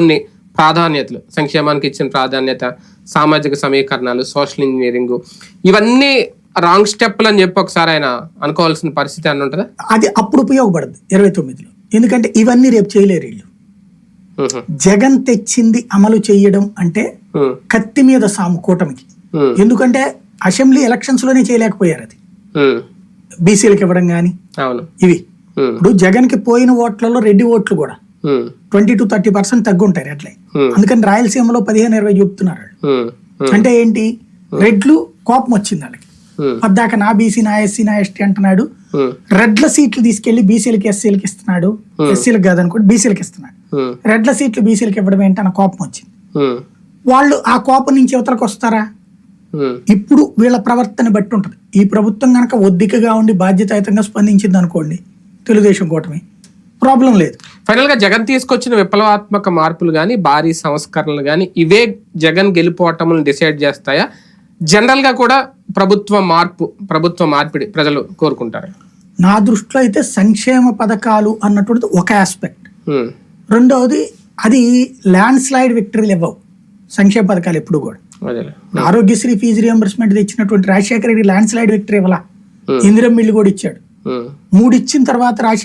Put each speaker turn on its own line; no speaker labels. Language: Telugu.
కొన్ని ప్రాధాన్యతలు సంక్షేమానికి ఇచ్చిన ప్రాధాన్యత సామాజిక సమీకరణాలు సోషల్ ఇంజనీరింగ్ ఇవన్నీ రాంగ్ స్టెప్లు అని చెప్పి ఒకసారి ఆయన అనుకోవాల్సిన పరిస్థితి అని ఉంటుందా?
అది అప్పుడు ఉపయోగపడదు ఇరవై తొమ్మిదిలో. ఎందుకంటే ఇవన్నీ రేపు చేయలేరు వీళ్ళు. జగన్ తెచ్చింది అమలు చేయడం అంటే కత్తి మీద సాము కూటమికి. ఎందుకంటే అసెంబ్లీ ఎలక్షన్స్లోనే చేయలేకపోయారు అది. బీసీలకు ఇవ్వడం కానీ
అవును.
ఇవి. ఇప్పుడు జగన్కి పోయిన ఓట్లలో రెడ్డి ఓట్లు కూడా. ట్వంటీ టు థర్టీ పర్సెంట్ తగ్గుంటాయి అట్లే
ఉమ్,
అందుకని రాయలసీమలో పదిహేను ఇరవై చెప్తున్నారు
ఉమ్,
అంటే ఏంటి? రెడ్లు కోపం వచ్చింది వాళ్ళకి.
ఉమ్,
పద్దాక నా బీసీ నా ఎస్సీ నా ఎస్టీ అంటున్నాడు. రెడ్ల సీట్లు తీసుకెళ్ళి బీసీలకి ఎస్సీలకి ఇస్తున్నాడు. ఎస్సీలకు కాదనుకోండి బీసీలకి ఇస్తున్నాడు. రెడ్ల సీట్లు బీసీలకి ఇవ్వడం ఏంటన్న కోపం వచ్చింది. వాళ్ళు ఆ కోపం నుంచి యువతలకు వస్తారా? ఇప్పుడు వీళ్ళ ప్రవర్తన బట్టి ఉంటుంది. ఈ ప్రభుత్వం కనుక ఒద్దికగా ఉండి బాధ్యతాయుతంగా స్పందించింది అనుకోండి తెలుగుదేశం కూటమి ప్రాబ్లం లేదు.
ఫైనల్గా జగన్ తీసుకొచ్చిన విప్లవాత్మక మార్పులు కానీ భారీ సంస్కరణలు కానీ ఇవే జగన్ గెలుపోవటములను డిసైడ్ చేస్తాయా? జనరల్గా కూడా ప్రభుత్వ మార్పు ప్రభుత్వ మార్పిడి ప్రజలు కోరుకుంటారు?
నా దృష్టిలో అయితే సంక్షేమ పథకాలు అన్నటువంటిది ఒక ఆస్పెక్ట్
ఉమ్,
రెండవది అది ల్యాండ్ స్లైడ్ విక్టరీలు ఇవ్వవు సంక్షేమ పథకాలు ఎప్పుడు కూడా.
అదేలే
ఆరోగ్యశ్రీ ఫీజు రియంబర్స్మెంట్ ఇచ్చినటువంటి Rajasekhara Reddy landslide victory ఇవ్వాల?
Hmm.
ఇందిరం మిల్లు కూడా ఇచ్చాడు.
ఉమ్,
మూడు ఇచ్చిన తర్వాత రాజశేఖర